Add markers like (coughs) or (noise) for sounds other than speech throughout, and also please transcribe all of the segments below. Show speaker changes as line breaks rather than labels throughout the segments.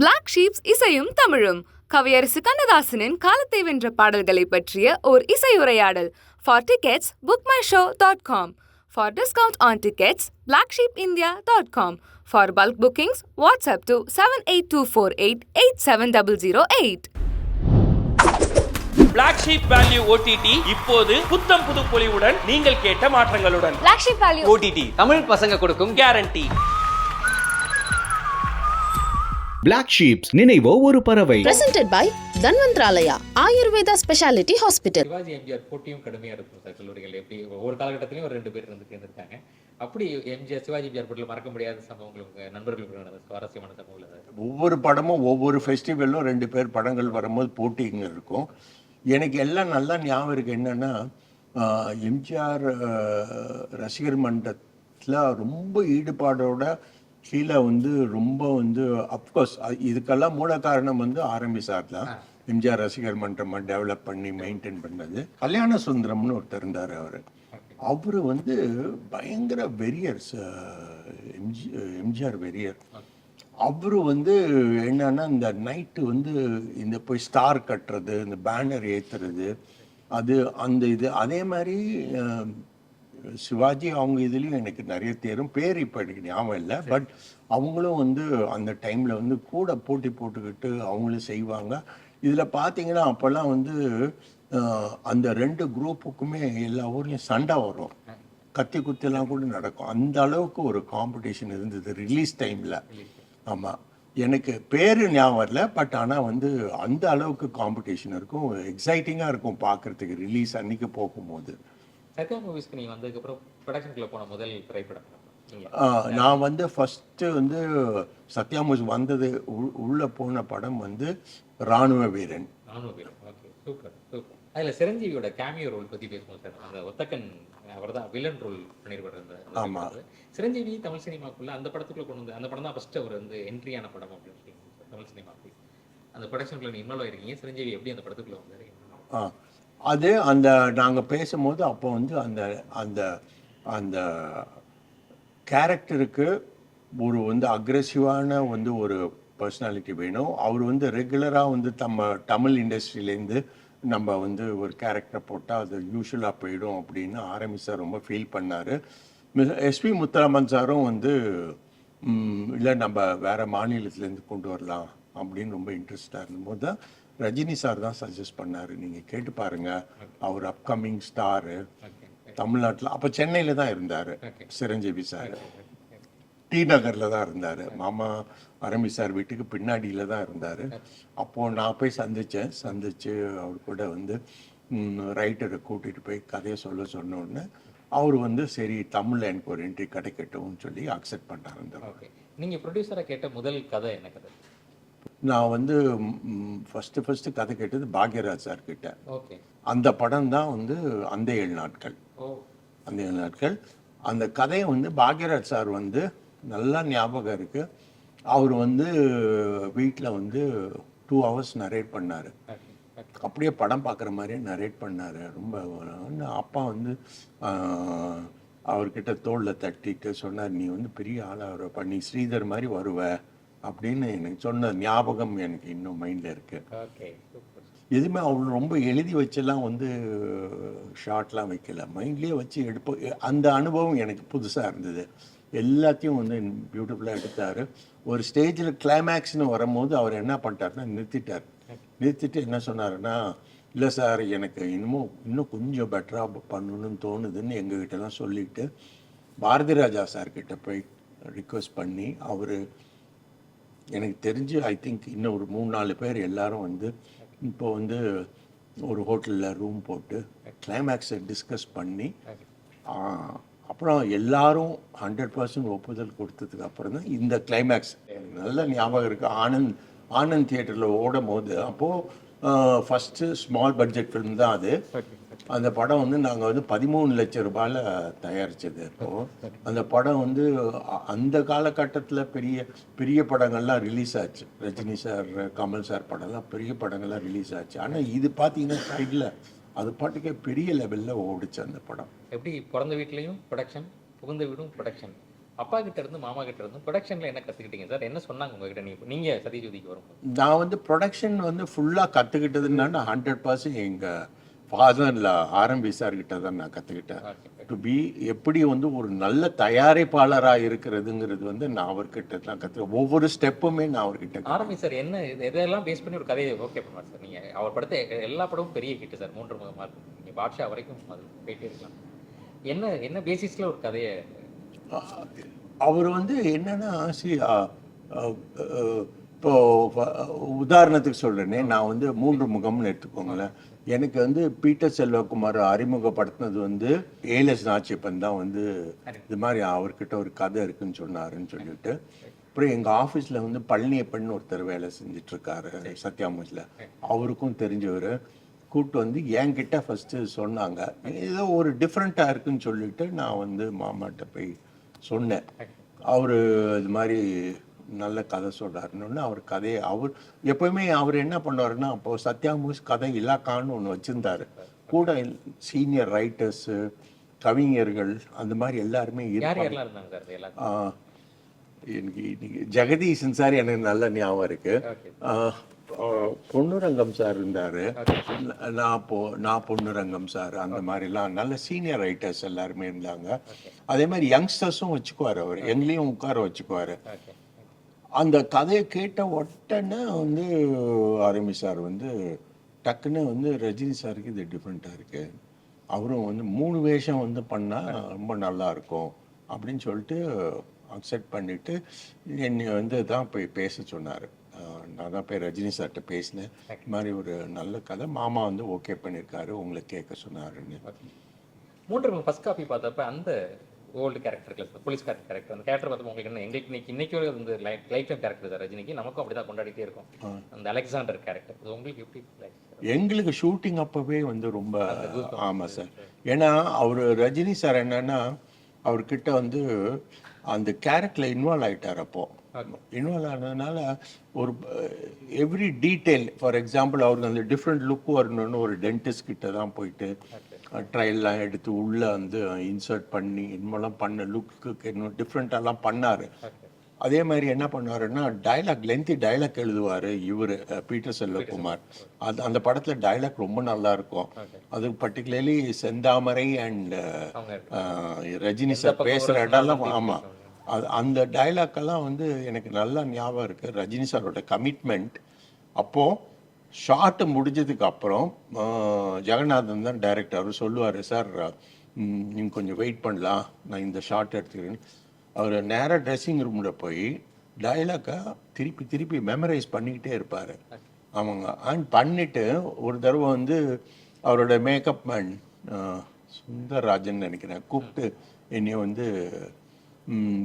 Black ships இசையும் தமிழும். கவியரசு கண்ணதாசனின் காலத்தை வென்ற பாடல்களை பற்றிய ஓர் இசையுரையாடல் for tickets book my show dot com for discount on tickets Black Sheep India dot com for bulk bookings WhatsApp to seven eight two four eight eight seven double zero eight
Black Sheep value OTT இப்போது புத்தம் புது பொலிவுடன் நீங்கள் கேட்ட மாற்றங்களுடன்.
Black Sheep Value.
OTT Tamil பசங்க கொடுக்கும்
guarantee
Black Sheeps நினைவோ ஒரு பறவை.
Presented by Dhanvantralaya Ayurveda speciality hospital
Sivaji MGR போட்டியும் கடுமையாக இருக்கும் சார் கல்லூரிகள். எப்படி ஒவ்வொரு காலகட்டத்திலையும் ஒரு ரெண்டு பேர் இருந்து சேர்ந்துருக்காங்க. அப்படி எம்ஜிஆர் சிவாஜி எம்ஜிஆர் போட்டியில் மறக்க முடியாத சம்பவங்கள் உங்க நண்பர்களுக்கு நடந்த சுவாரஸ்யமான சம்பவங்கள் ஏதாவது?
ஒவ்வொரு படமும் ஒவ்வொரு ஃபெஸ்டிவலிலும் ரெண்டு பேர் படங்கள் வரும்போது போட்டிங்க இருக்கும். எனக்கு எல்லாம் நல்லா ஞாபகம் இருக்கு என்னன்னா எம்ஜிஆர் ரசிகர் மன்றத்தில் ரொம்ப ஈடுபாடோட கீழே வந்து ரொம்ப வந்து அப்கோர்ஸ் இதுக்கெல்லாம் மூல காரணம் வந்து ஆரம்பி சார் தான். எம்ஜிஆர் ரசிகர் மன்றம் டெவலப் பண்ணி மெயின்டைன் பண்ணது. கல்யாண சுந்தரம்னு ஒருத்தர் இருந்தார் அவர். அவர் வந்து பயங்கர வெறியர் எம்ஜி எம்ஜிஆர் வெறியர். அவரு வந்து என்னன்னா இந்த நைட்டு வந்து இந்த போய் ஸ்டார் கட்டுறது இந்த பேனர் ஏத்துறது அது அந்த இது அதே மாதிரி சிவாஜி அவங்க இதுலேயும் எனக்கு நிறைய தேரும். பேர் இப்போ எனக்கு ஞாபகம் இல்லை. பட் அவங்களும் வந்து அந்த டைமில் வந்து கூட போட்டி போட்டுக்கிட்டு அவங்களும் செய்வாங்க. இதில் பார்த்தீங்கன்னா அப்போல்லாம் வந்து அந்த ரெண்டு குரூப்புக்குமே எல்லா ஊர்லேயும் சண்டை வரும். கத்தி குத்திலாம் கூட நடக்கும். அந்த அளவுக்கு ஒரு காம்படிஷன் இருந்தது ரிலீஸ் டைமில் ஆமாம் எனக்கு பேர் ஞாபகம் இல்லை பட் ஆனால் வந்து அந்த அளவுக்கு காம்படிஷன் இருக்கும். எக்ஸைட்டிங்காக இருக்கும் பார்க்குறதுக்கு ரிலீஸ் அன்னைக்கு போகும்போது.
சத்யா மூவிஸ்க்கு நீங்கள் வந்ததுக்கப்புறம் ப்ரொடக்ஷனுக்குள்ள போன முதல் திரைப்படம்?
நான் வந்து ஃபஸ்ட்டு வந்து சத்யாமூஸ் வந்தது உள்- உள்ள போன படம் வந்து இராணுவ வீரன்.
நானும் பேரும் ஓகே சூப்பர் சூப்பர் அதில் சிரஞ்சீவியோட கேமியோ ரோல் பற்றி பேசுவோம் சார் அந்த ஒத்தக்கன் அவர் தான் வில்லன் ரோல் பண்ணியிருப்பார் அந்த அந்த
ஆமா.
படத்துல. சிரஞ்சீவி தமிழ் சினிமாக்குள்ள அந்த படத்துக்குள்ள கொண்டு வந்து அந்த படம் தான் ஃபர்ஸ்ட் அவர் வந்து என்ட்ரியான படம் அப்படின்னு தமிழ் சினிமாக்கு. அந்த ப்ரொடக்ஷனுக்குள்ள இன்வால்வ் ஆயிருக்கீங்க. சிரஞ்சீவி எப்படி அந்த படத்துக்குள்ள வந்தாரு?
ஆ அது அந்த நாங்கள் பேசும்போது அப்போ வந்து அந்த அந்த அந்த கேரக்டருக்கு ஒரு வந்து அக்ரெசிவான வந்து ஒரு பர்சனாலிட்டி வேணும். அவர் வந்து ரெகுலராக வந்து நம்ம தமிழ் இண்டஸ்ட்ரியிலேருந்து நம்ம வந்து ஒரு கேரக்டர் போட்டால் அது யூஸ்வலாக போயிடும் அப்படின்னு ஆரம்பி சார் ரொம்ப ஃபீல் பண்ணார். எஸ்பி முத்தராமன் சாரும் வந்து இல்லை நம்ம வேறு மாநிலத்திலேருந்து கொண்டு வரலாம் அப்படின்னு ரொம்ப இன்ட்ரெஸ்டாக இருந்தபோது தான் ரஜினி சார் தான் சஜஸ்ட் பண்ணார். நீங்கள் கேட்டு பாருங்க. அவர் அப்கமிங் ஸ்டாரு தமிழ்நாட்டில் அப்போ சென்னையில் தான் இருந்தார். சிரஞ்சீவி சார். டி நகரில் தான் இருந்தார். மாமா அரம்பி சார் வீட்டுக்கு பின்னாடியில் தான் இருந்தார். அப்போது நான் போய் சந்தித்தேன் சந்தித்து அவர் கூட வந்து ரைட்டரை கூட்டிகிட்டு போய் கதையை சொல்ல சொன்ன உடனே அவர் வந்து சரி தமிழில் எனக்கு ஒரு என்ட்ரி கிடைக்கட்டும்னு சொல்லி அக்செப்ட் பண்ணார் அந்த
ஓகே நீங்க ப்ரொடியூசரா கேட்ட முதல் கதை என்ன கதை?
நான் வந்து ஃபஸ்ட்டு ஃபஸ்ட்டு கதை கேட்டது பாக்யராஜ் சார் கிட்ட.
ஓகே.
அந்த படம் தான் வந்து அந்த ஏழு நாட்கள். அந்த ஏழு நாட்கள். அந்த கதையை வந்து பாக்யராஜ் சார் வந்து நல்லா ஞாபகம் இருக்கு. அவர் வந்து வீட்டில் வந்து டூ ஹவர்ஸ் நரேட் பண்ணார். அப்படியே படம் பார்க்குற மாதிரியே நரேட் பண்ணார். ரொம்ப அப்பா வந்து அவர்கிட்ட தோளில் தட்டிட்டு சொன்னார் நீ வந்து பெரிய ஆளாக வருவ நீ ஸ்ரீதர் மாதிரி வருவ. அப்படின்னு எனக்கு சொன்ன ஞாபகம் எனக்கு இன்னும் மைண்டில் இருக்குது எதுவுமே அவர் ரொம்ப எழுதி வச்செல்லாம் வந்து ஷார்ட்லாம் வைக்கல. மைண்ட்லேயே வச்சு எடுப்போம் அந்த அனுபவம் எனக்கு புதுசாக இருந்தது. எல்லாத்தையும் வந்து பியூட்டிஃபுல்லாக எடுத்தார். ஒரு ஸ்டேஜில் கிளைமேக்ஸ்னு வரும்போது அவர் என்ன பண்ணிட்டாருன்னா நிறுத்திட்டார். நிறுத்திட்டு என்ன சொன்னாருன்னா இல்லை சார் எனக்கு இன்னமும் இன்னும் கொஞ்சம் பெட்டராக பண்ணணும்னு தோணுதுன்னு எங்ககிட்டலாம் சொல்லிட்டு பாரதி ராஜா சார்கிட்ட போய் ரிக்வெஸ்ட் பண்ணி அவர் எனக்கு தெரிஞ்சு ஐ திங்க் இன்னும் ஒரு மூணு நாலு பேர் எல்லாரும் வந்து இப்போ வந்து ஒரு ஹோட்டலில் ரூம் போட்டு கிளைமேக்ஸை டிஸ்கஸ் பண்ணி அப்புறம் எல்லாரும் ஹண்ட்ரட் பர்சன்ட் ஒப்புதல் கொடுத்ததுக்கு அப்புறம் தான் இந்த கிளைமேக்ஸ் எனக்கு நல்ல ஞாபகம் இருக்குது ஆனந்த் ஆனந்த் தியேட்டரில் ஓடும் போது அப்போது ஃபஸ்ட்டு ஸ்மால் பட்ஜெட் ஃபிலிம் தான் அது. அந்த படம் வந்து நாங்கள் வந்து பதிமூணு லட்சம் ரூபாயில் தயாரித்தது அப்போது அந்த படம் வந்து அந்த காலகட்டத்தில் பெரிய பெரிய படங்கள்லாம் ரிலீஸ் ஆச்சு. ரஜினி சார் கமல் சார் படம்லாம் பெரிய படங்கள்லாம் ரிலீஸ் ஆச்சு. ஆனால் இது பார்த்தீங்கன்னா சைடில் அது பாட்டுக்கே பெரிய லெவலில் ஓடிச்சு அந்த படம்.
எப்படி பிறந்த வீட்லயும் ப்ரொடக்ஷன் புகுந்த வீடும் ப்ரொடக்ஷன் அப்பா கிட்ட இருந்து மாமா கிட்ட இருந்து ப்ரொடக்ஷன்ல என்ன கத்துக்கிட்டீங்க சார் என்ன சொன்னாங்க உங்ககிட்ட நீங்க? நீங்க சத்யஜோதிக்கு வரும்போது?
நான் வந்து ப்ரொடக்ஷன் வந்து ஃபுல்லாக கற்றுக்கிட்டதுன்னா ஹண்ட்ரட் பர்சன்ட் எங்கள் ஃபாதரில் ஆரம்பி சார் கிட்ட தான் நான் கற்றுக்கிட்டேன் டு பி எப்படி வந்து ஒரு நல்ல தயாரிப்பாளராக இருக்கிறதுங்கிறது வந்து நான் அவர்கிட்ட தான் கற்று ஒவ்வொரு ஸ்டெப்புமே நான் அவர்கிட்ட
ஆரம்பி சார் என்ன இது- இதெல்லாம் பேஸ் பண்ணி ஒரு கதையை ஓகே பண்ணுவார் சார்? நீங்க அவர் படத்தை எல்லா படமும் பெரிய ஹிட் சார் மூன்று மார்க். நீங்க பாட்ஷா வரைக்கும் அது போயிட்டே இருக்கலாம். என்ன என்ன பேசிஸ்ல ஒரு கதையை?
அவர் வந்து என்னன்னா அஹ், இப்போ உதாரணத்துக்கு சொல்றேனே நான் வந்து மூன்று முகம்னு எடுத்துக்கோங்களேன். எனக்கு வந்து பீட்டர் செல்வகுமார் அறிமுகப்படுத்தினது வந்து ஏலஸ் நாச்சிப்பன் தான் வந்து இது மாதிரி அவர்கிட்ட ஒரு கதை இருக்குன்னு சொன்னாருன்னு சொல்லிட்டு. அப்புறம் எங்கள் ஆஃபீஸில் வந்து பழனியப்பன் ஒருத்தர் வேலை செஞ்சுட்டு இருக்காரு சத்யாமூஸில் அவருக்கும் தெரிஞ்சவர். கூப்பிட்டு வந்து என்கிட்ட ஃபஸ்ட்டு சொன்னாங்க. ஏதோ ஒரு டிஃப்ரெண்ட்டாக இருக்குன்னு சொல்லிட்டு நான் வந்து மாமாட்ட போய் சொன்னேன். அவர் இது மாதிரி நல்ல கதை சொல்கிறாருன்னு அவர் கதையை அவர் எப்பவுமே அவர் என்ன பண்ணுவாருன்னா அப்போ சத்யாமூஸ் கதை இலாக்கான்னு ஒன்று வச்சுருந்தாரு. கூட சீனியர் ரைட்டர்ஸு கவிஞர்கள் அந்த மாதிரி எல்லாருமே இருப்பாங்க. எனக்கு இன்னைக்கு ஜெகதீசன் சார் எனக்கு நல்ல ஞாபகம் இருக்கு.
ஓகே.
ஆ, ஆ, பொன்னுரங்கம் சார் இருந்தாரு. நான் பொ நான் பொன்னுரங்கம் சார் அந்த மாதிரிலாம் நல்ல சீனியர் ரைட்டர்ஸ் எல்லாருமே இருந்தாங்க. அதே மாதிரி யங்ஸ்டர்ஸும் வச்சுக்குவார் அவர். எங்களையும் உட்கார வச்சுக்குவார். அந்த கதையை கேட்ட உடனே வந்து ஆரம்பி சார் வந்து டக்குன்னு வந்து ரஜினி சாருக்கு இது டிஃப்ரெண்ட்டாக இருக்கு. அவரும் வந்து மூணு வேஷம் வந்து பண்ணால் ரொம்ப நல்லா இருக்கும் அப்படின்னு சொல்லிட்டு அக்செப்ட் பண்ணிட்டு என்னை வந்து தான் போய் பேச சொன்னார். நான் தான் போய் ரஜினி சார்கிட்ட பேசினேன். இந்த மாதிரி ஒரு நல்ல கதை. மாமா வந்து ஓகே பண்ணியிருக்காரு உங்களை கேட்க சொன்னாருன்னு.
மூன்று ஃபர்ஸ்ட் காப்பி பார்த்தப்ப அந்த ஓல்டு கேரக்டர் போலீஸ்கார் கேரக்டர் அந்த கேரக்டர் பார்த்தப்ப உங்களுக்கு என்ன எங்களுக்கு இன்னைக்கு இன்னைக்கு வரைக்கும் வந்து லைஃப் டைம் கேரக்டர் சார் ரஜினிக்கு. நமக்கும் அப்படிதான் கொண்டாடிட்டே இருக்கும். அந்த அலெக்சாண்டர் கேரக்டர் அது உங்களுக்கு எப்படி?
எங்களுக்கு ஷூட்டிங் அப்பவே வந்து ரொம்ப ஆமாம் சார் ஏன்னா அவர் ரஜினி சார் என்னன்னா அவர்கிட்ட வந்து அந்த கேரக்டரில் இன்வால்வ் ஆயிட்டார் அப்போ. இன்வால்வ் ஆனதுனால ஒரு எவ்ரி டீட்டெயில் ஃபார் எக்ஸாம்பிள் அவருக்கு அந்த டிஃப்ரெண்ட் லுக் வரணும்னு ஒரு டென்டிஸ்ட் கிட்ட தான் போயிட்டு ட்ரையல்லாம் எடுத்து உள்ளே வந்து இன்சர்ட் பண்ணி இன்னமெல்லாம் பண்ண லுக்கு இன்னும் டிஃப்ரெண்ட்டாலாம் பண்ணார். அதே மாதிரி என்ன பண்ணுவாருன்னா டைலாக் லென்த்தி டைலாக் எழுதுவார் இவர் பீட்டர் செல்வகுமார். அது அந்த படத்தில் டைலாக் ரொம்ப நல்லா இருக்கும். அது particularly Senthamarai and Rajini sir பேசுகிற இடம்லாம் ஆமாம் அது அந்த எல்லாம் வந்து எனக்கு நல்லா ஞாபகம் இருக்குது ரஜினி சாரோட கமிட்மெண்ட் அப்போது ஷார்ட்டு முடிஞ்சதுக்கு அப்புறம் ஜெகநாதன் தான் டைரக்டர் அவர் சொல்லுவார் சார் நீங்கள் கொஞ்சம் வெயிட் பண்ணலாம். நான் இந்த ஷார்ட் எடுத்துக்கிறேன். அவர் நேராக ட்ரெஸ்ஸிங் ரூமில் போய் டைலாக்கை திருப்பி திருப்பி மெமரைஸ் பண்ணிக்கிட்டே இருப்பார். ஆமாங்க. அண்ட் பண்ணிவிட்டு ஒரு தடவை வந்து அவரோட மேக்கப் மேன் சுந்தரராஜன் நினைக்கிறேன் கூப்பிட்டு என்னை வந்து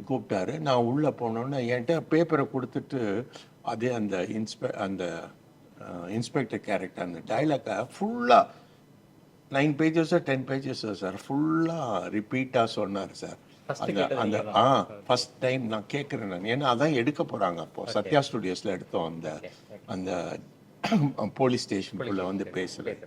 கூப்பிட்டாரு. நான் உள்ளே போனோன்னே என்கிட்ட பேப்பரை கொடுத்துட்டு அதே அந்த இன்ஸ்பெ அந்த இன்ஸ்பெக்டர் கேரக்டர் அந்த டைலாக்கை ஃபுல்லாக நைன் பேஜஸோ டென் பேஜஸோ சார் ஃபுல்லாக ரிப்பீட்டாக சொன்னார் சார் அந்த அந்த ஆ ஃபர்ஸ்ட் டைம் நான் கேட்குறேன் நான். ஏன்னா அதான் எடுக்க போகிறாங்க அப்போ. சத்யா ஸ்டுடியோஸில் எடுத்தோம் அந்த அந்த (coughs) போலீஸ் ஸ்டேஷனுக்குள்ளே வந்து பேசுகிறேன்